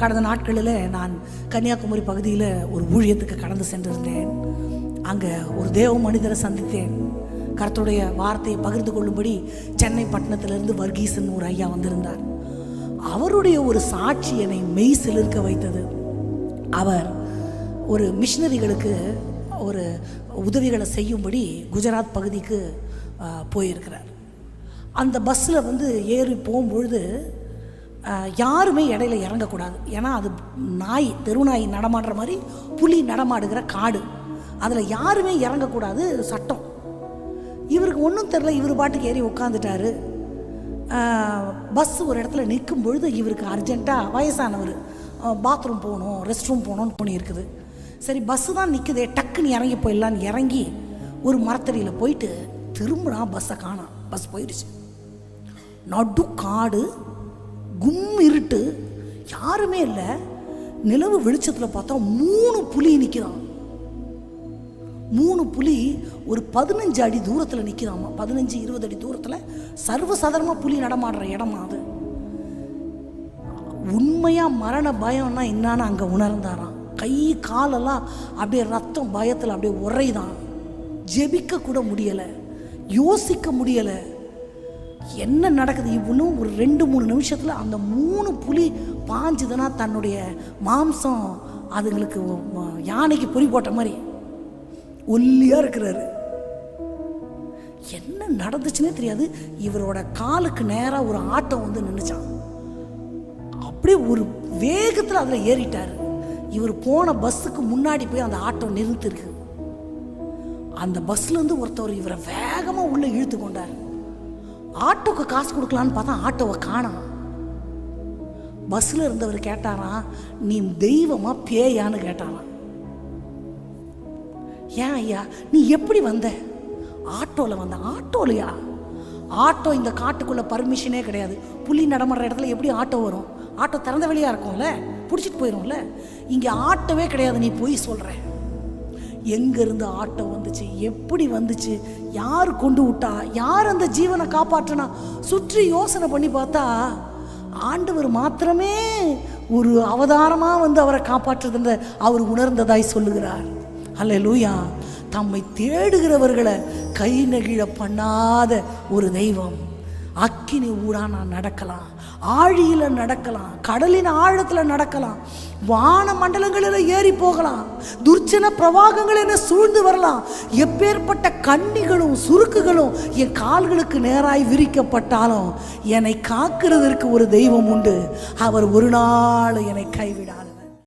கடந்த நாட்களில் நான் கன்னியாகுமரி பகுதியில் ஒரு ஊழியத்துக்கு கடந்து சென்றிருந்தேன். அங்கே ஒரு தேவ மனிதரை சந்தித்தேன். கருத்துடைய வார்த்தையை பகிர்ந்து கொள்ளும்படி சென்னை பட்டணத்திலிருந்து வர்கீசன் ஒரு ஐயா வந்திருந்தார். அவருடைய ஒரு சாட்சி என்னை மெய் சிலிர்க்க வைத்தது. அவர் ஒரு மிஷினரிகளுக்கு ஒரு உதவிகளை செய்யும்படி குஜராத் பகுதிக்கு போயிருக்கிறார். அந்த பஸ்ஸில் வந்து ஏறி போகும்பொழுது யாருமே இடையில இறங்கக்கூடாது. ஏன்னா அது நாய் தெருநாய் நடமாடுற மாதிரி புலி நடமாடுகிற காடு. அதில் யாருமே இறங்கக்கூடாது சட்டம். இவருக்கு ஒன்றும் தெரில இவர் பாட்டுக்கு ஏறி உட்காந்துட்டாரு பஸ் ஒரு இடத்துல நிற்கும் பொழுது இவருக்கு அர்ஜென்ட்டாக வயசானவர் பாத்ரூம் போகணும் ரெஸ்ட் ரூம் போகணும்னு தோணி இருக்குது சரி பஸ்ஸு தான் நிற்குதே டக்குன்னு இறங்கி போயிடலான்னு இறங்கி ஒரு மரத்தடியில் போயிட்டு திரும்பினா பஸ்ஸை காணான் பஸ் போயிடுச்சு. நடு காடு கும் இருட்டு. யாருமே இல்லை. நிலவு வெளிச்சத்தில் பார்த்தா மூணு புலி நிற்கிறான் மூணு புலி ஒரு பதினஞ்சு அடி தூரத்தில் நிற்கிறாமா பதினஞ்சு இருபது அடி தூரத்தில் சர்வசாதாரணமாக புலி நடமாடுற இடமா அது? உண்மையாக மரண பயம்னா என்னான்னு அங்கே உணர்ந்தாராம். கை காலெல்லாம் அப்படியே ரத்தம் பயத்தில் அப்படியே உரைதான் ஜெபிக்க கூட முடியலை. யோசிக்க முடியலை. என்ன நடக்குது? இவனும் ஒரு ரெண்டு மூணு நிமிஷத்தில் அந்த மூணு புலி பாஞ்சுதுன்னா தன்னுடைய மாம்சம் அதுங்களுக்கு யானைக்கு பொறி போட்ட மாதிரி ஒல்லியாக இருக்கிறாரு. என்ன நடந்துச்சுன்னே தெரியாது. இவரோட காலுக்கு நேராக ஒரு ஆட்டம் வந்து நின்றுச்சான் அப்படியே ஒரு வேகத்தில் அதில் ஏறிட்டார். இவர் போன பஸ்ஸுக்கு முன்னாடி போய் அந்த ஆட்டம் நிறுத்திருக்கு. அந்த பஸ்லேருந்து ஒருத்தவர் இவரை வேகமாக உள்ளே இழுத்து கொண்டார். ஆட்டோக்கு காசு கொடுக்கலான்னு பார்த்தா ஆட்டோவை காணோம். பஸ்ஸில் இருந்தவர் கேட்டாராம் நீ தெய்வமா பேயான்னு கேட்டாராம். ஏன் ஐயா நீ எப்படி வந்த? ஆட்டோவில் வந்த. ஆட்டோலையா? ஆட்டோ இந்த காட்டுக்குள்ளே பர்மிஷனே கிடையாது. புலி நடமாடுற இடத்துல எப்படி ஆட்டோ வரும்? ஆட்டோ திறந்த வெளியாக இருக்கும்ல? பிடிச்சிட்டு போயிடும்ல இங்கே ஆட்டோவே கிடையாது நீ போய் சொல்கிற எங்கேருந்து ஆட்டோ வந்துச்சு? எப்படி வந்துச்சு? யார் கொண்டு விட்டா? யார் அந்த ஜீவனை காப்பாற்றினா? சுற்றி யோசனை பண்ணி பார்த்தா ஆண்டவர் மாத்திரமே ஒரு அவதாரமாக வந்து அவரை காப்பாற்றுதுன்ற அவர் உணர்ந்ததாய் சொல்லுகிறார். அல்ல லூயா தம்மை தேடுகிறவர்களை கை நெகிழ பண்ணாத ஒரு தெய்வம். அக்கினி ஊடா நான் நடக்கலாம் ஆழியில் நடக்கலாம் கடலின் ஆழத்தில் நடக்கலாம் வான மண்டலங்களில் ஏறி போகலாம் துர்ச்சன பிரவாகங்கள் என்ன சூழ்ந்து வரலாம். எப்பேற்பட்ட கண்ணிகளும் சுருக்குகளும் என் கால்களுக்கு நேராய் விரிக்கப்பட்டாலும் என்னை காக்கிறதற்கு ஒரு தெய்வம் உண்டு. அவர் ஒரு நாள் என்னை கைவிடாது